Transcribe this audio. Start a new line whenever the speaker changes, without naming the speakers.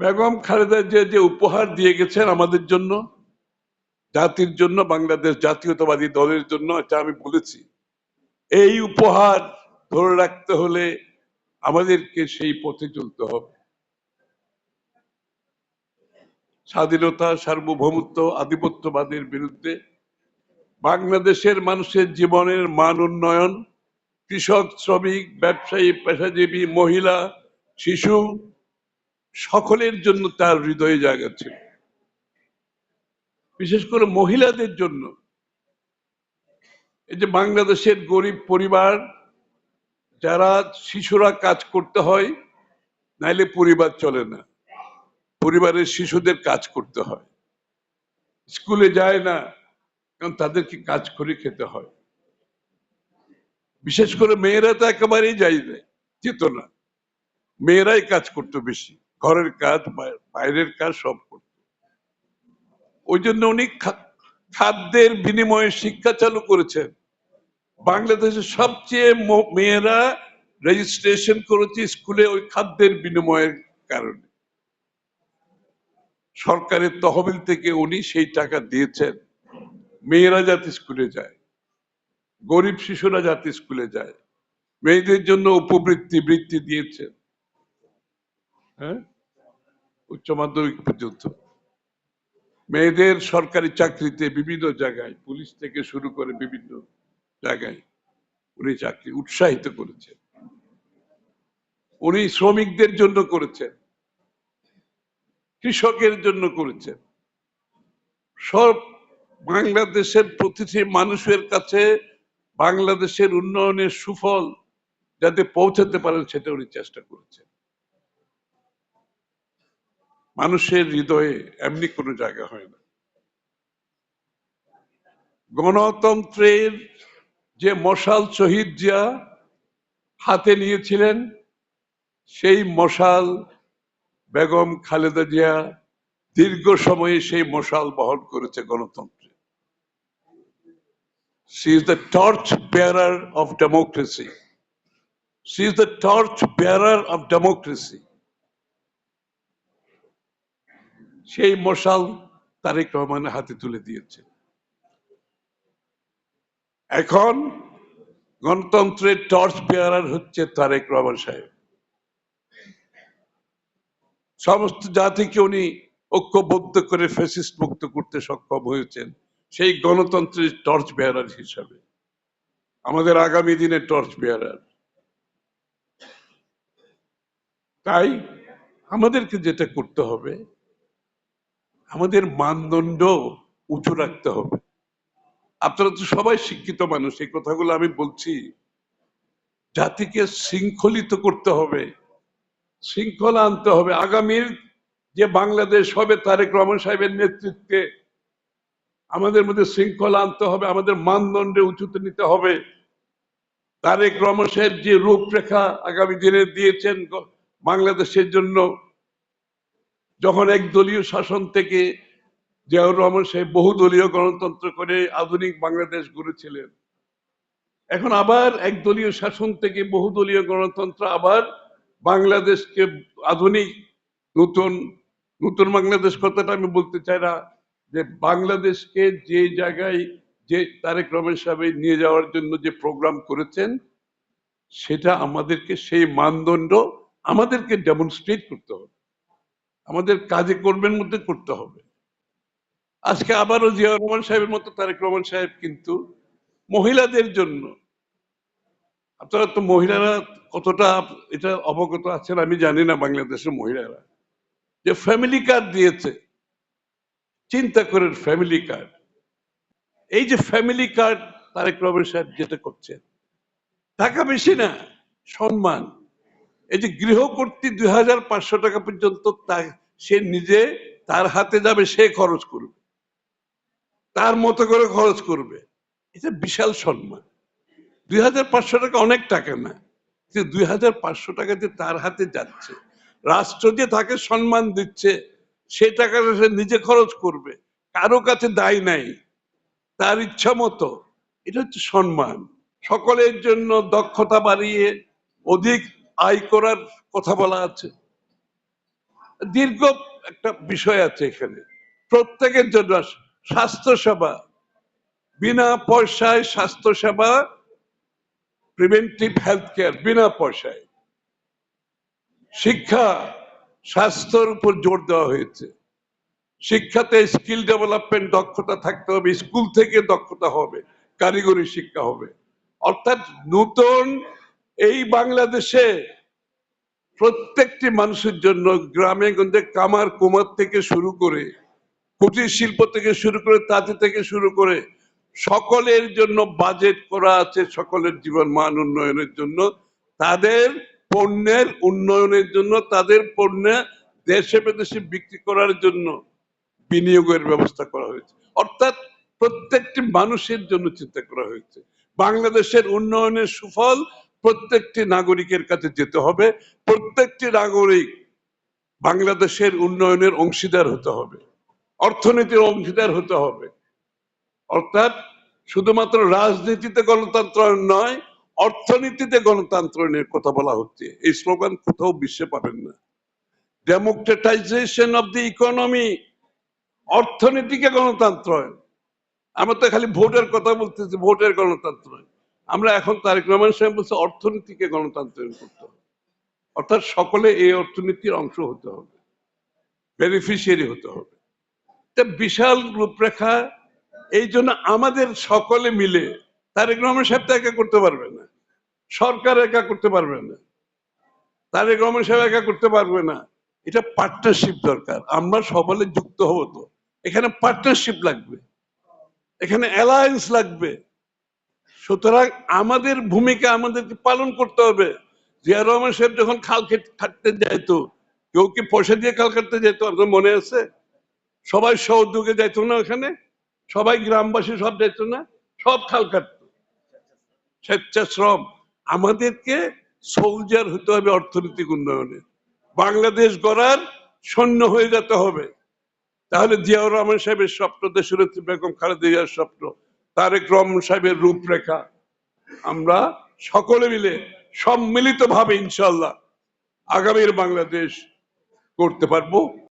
বেগম খালেদা যে যে উপহার দিয়ে গেছেন আমাদের জন্য, জাতির জন্য, বাংলাদেশ জাতীয়তাবাদী দলের জন্য, এটা আমি বলেছি। এই উপহার ধরে রাখতে হলে আমাদেরকে সেই পথে চলতে হবে। স্বাধীনতা, সার্বভৌমত্ব, আধিপত্যবাদের বিরুদ্ধে বাংলাদেশের মানুষের জীবনের মান উন্নয়ন, কৃষক, শ্রমিক, ব্যবসায়ী, পেশাজীবী, মহিলা, শিশু সকলের জন্য তার হৃদয়ে জায়গা ছিল। বিশেষ করে মহিলাদের জন্য। এই যে বাংলাদেশের গরিব পরিবার, যারা শিশুরা কাজ করতে হয়, নাইলে পরিবার চলে না। পরিবারের শিশুদের কাজ করতে হয়। স্কুলে যায় না, কারণ তাদেরকে কাজ করে খেতে হয়। বিশেষ করে মেয়েরা তো একেবারেই যাই না, যেত না। মেয়েরাই কাজ করতো বেশি। ঘরের কাজ বাইরের কাজ সব করত। ওই জন্য উনি খাদ্যের বিনিময়ে শিক্ষা চালু করেছেন। বাংলাদেশের সবচেয়ে মেয়েরা রেজিস্ট্রেশন করেছে স্কুলে ওই খাদ্যের বিনিময়ের কারণে। সরকারের তহবিল থেকে উনি সেই টাকা দিয়েছেন। মেয়েরা যাতে স্কুলে যায়, গরিব শিশুরা যাতে স্কুলে যায়, মেয়েদের জন্য উপবৃত্তি বৃত্তি দিয়েছেন। হ্যাঁ? উচ্চ মাধ্যমিক পর্যন্ত। মেয়েদের সরকারি চাকরিতে বিভিন্ন জায়গায়, পুলিশ থেকে শুরু করে বিভিন্ন জায়গায় উনি চাকরি উৎসাহিত করেছেন। উনি শ্রমিকদের জন্য করেছেন, কৃষকের জন্য করেছেন। সব বাংলাদেশের প্রতিটি মানুষের কাছে বাংলাদেশের উন্নয়নের সুফল যাতে পৌঁছাতে পারেন, সেটা উনি চেষ্টা করেছেন। মানুষের হৃদয়ে এমনি কোনো জায়গা হয় না। গণতন্ত্রের যে মশাল শহীদ জিয়া হাতে নিয়েছিলেন, সেই মশাল বেগম খালেদা জিয়া দীর্ঘ সময়ে সেই মশাল বহন করেছে গণতন্ত্রে। She is the torch bearer of democracy she is the torch bearer of democracy সেই মশাল তারেক রহমানের হাতে তুলে দিয়েছে। এখন গণতন্ত্রের টর্চ বেয়ারার হচ্ছে তারেক রহমান সাহেব। সমস্ত জাতিকে উনি ঐক্যবদ্ধ করে ফেসিস্ট মুক্ত করতে সক্ষম হয়েছেন, সেই গণতন্ত্রের টর্চ বেয়ারার হিসাবে। আমাদের আগামী দিনে টর্চ বেয়ারার তাই আমাদেরকে যেটা করতে হবে আমাদের মানদণ্ড উঁচু রাখতে হবে। আপনারা তো সবাই শিক্ষিত মানুষ, এই কথাগুলো আমি বলছি। জাতিকে শৃঙ্খলিত করতে হবে, শৃঙ্খলা আনতে হবে। আগামীর যে বাংলাদেশ হবে, তারেক রহমান সাহেবের নেতৃত্বে আমাদের মধ্যে শৃঙ্খলা আনতে হবে, আমাদের মানদণ্ডে উঁচুতে নিতে হবে। তারেক রহমান সাহেব যে রূপরেখা আগামী দিনে দিয়েছেন বাংলাদেশের জন্য যখন একদলীয় শাসন থেকে জিয়াউর রহমান সাহেব বহুদলীয় গণতন্ত্র করে আধুনিক বাংলাদেশ গড়েছিলেন, এখন আবার একদলীয় শাসন থেকে বহুদলীয় গণতন্ত্র আবার বাংলাদেশকে আধুনিক, নতুন নতুন বাংলাদেশ কথাটা আমি বলতে চাই না, যে বাংলাদেশকে যে জায়গায় যে তারেক রহমান সাহেব নিয়ে যাওয়ার জন্য যে প্রোগ্রাম করেছেন, সেটা আমাদেরকে সেই মানদণ্ড আমাদেরকে ডেমনস্ট্রেট করতে হবে। আমাদের কাজে কর্মের মধ্যে করতে হবে। আজকে আবারও জিয়া রহমান সাহেবের মতো তারেক রহমান সাহেব কিন্তু মহিলাদের জন্য, আপনারা তো মহিলারা কতটা এটা অবগত আছেন আমি জানি না বাংলাদেশের মহিলারা। যে ফ্যামিলি কার্ড দিয়েছে, চিন্তা করেন ফ্যামিলি কার্ড এই যে ফ্যামিলি কার্ড তারেক রহমান সাহেব যেটা করছেন, টাকা বেশি না, সম্মান। এই যে গৃহকর্তী দুই হাজার পাঁচশো টাকা পর্যন্ত সে নিজে তার হাতে যাবে, সে খরচ করবে। তার মতো করে খরচ করবে। এটা বিশাল সম্মান। দুই হাজার পাঁচশো টাকা অনেক টাকা না দুই হাজার পাঁচশো টাকা যে তার হাতে যাচ্ছে, রাষ্ট্র যে তাকে সম্মান দিচ্ছে, সে টাকাটা সে নিজে খরচ করবে, কারও কাছে দায় নাই, তার ইচ্ছা মতো। এটা হচ্ছে সম্মান। সকলের জন্য দক্ষতা বাড়িয়ে অধিক আয় করার কথা বলা আছে। দীর্ঘ একটা বিষয় আছে এখানে। প্রত্যেকের জন্য স্বাস্থ্য সেবা বিনা পয়সায় স্বাস্থ্য সেবা প্রিভেন্টিভ হেলথ কেয়ার বিনা পয়সায়। শিক্ষা, স্বাস্থ্যের উপর জোর দেওয়া হয়েছে। শিক্ষাতে স্কিল ডেভেলপমেন্ট দক্ষতা থাকতে হবে স্কুল থেকে দক্ষতা হবে, কারিগরি শিক্ষা হবে। অর্থাৎ নতুন এই বাংলাদেশে প্রত্যেকটি মানুষের জন্য গ্রামে গঞ্জে কামার কুমার থেকে শুরু করে কুটির শিল্প থেকে শুরু করে তাঁতি থেকে শুরু করে সকলের জন্য বাজেট করা আছে সকলের জীবন মান উন্নয়নের জন্য। তাদের পণ্যের উন্নয়নের জন্য, তাদের পণ্য দেশে বিদেশে বিক্রি করার জন্য বিনিয়োগের ব্যবস্থা করা হয়েছে। অর্থাৎ প্রত্যেকটি মানুষের জন্য চিন্তা করা হয়েছে। বাংলাদেশের উন্নয়নের সুফল প্রত্যেকটি নাগরিকের কাছে যেতে হবে, প্রত্যেকটি নাগরিক বাংলাদেশের উন্নয়নের অংশীদার হতে হবে, অর্থনীতির অংশীদার হতে হবে। অর্থাৎ শুধুমাত্র রাজনীতিতে গণতন্ত্রায়ন নয়, অর্থনীতিতে গণতন্ত্রায়নের কথা বলা হচ্ছে। এই স্লোগান কোথাও বিশ্বে পাবেন না। ডেমোক্রেটাইজেশন অব দি ইকোনমি অর্থনীতিকে গণতন্ত্রায়ন আমরা তো খালি ভোটের কথা বলতেছি, ভোটের গণতন্ত্রায়ন আমরা এখন তারেক রহমান সাহেব বলছে অর্থনীতিকে গণতান্ত্রিক করতে হবে। অর্থাৎ সকলে এই অর্থনীতির অংশ হতে হবে বেনিফিশিয়ারি হতে হবে। এটা বিশাল রূপরেখা, এই জন্য আমাদের সকলে মিলে, তারেক রহমান সাহেব তো একা করতে পারবে না, সরকার একা করতে পারবে না, তারেক রহমান সাহেব একা করতে পারবে না, এটা পার্টনারশিপ দরকার, আমরা সকলে যুক্ত হব তো। এখানে পার্টনারশিপ লাগবে, এখানে অ্যালায়েন্স লাগবে। সুতরাং আমাদের ভূমিকা আমাদেরকে পালন করতে হবে। জিয়া রহমান সাহেব যখন খাল কাটতে যাইতো, কেউ কি পয়সা দিয়ে খাল কাটতে যেত আপনার মনে আছে? সবাই সহযোগে যাইতো না ওখানে? সবাই গ্রামবাসী সব যাইতো না? সব খাল কাটতো। স্বেচ্ছাশ্রম। আমাদেরকে সোলজার হতে হবে অর্থনৈতিক উন্নয়নে। বাংলাদেশ গড়ার সৈন্য হয়ে যেতে হবে। তাহলে জিয়াউর রহমান সাহেবের স্বপ্ন, দেশরত্রী বেগম খালেদা জিয়ার স্বপ্ন। তারেক রহমান সাহেবের রূপরেখা। আমরা সকলে মিলে সম্মিলিতভাবে ইনশাল্লাহ আগামীর বাংলাদেশ করতে পারব।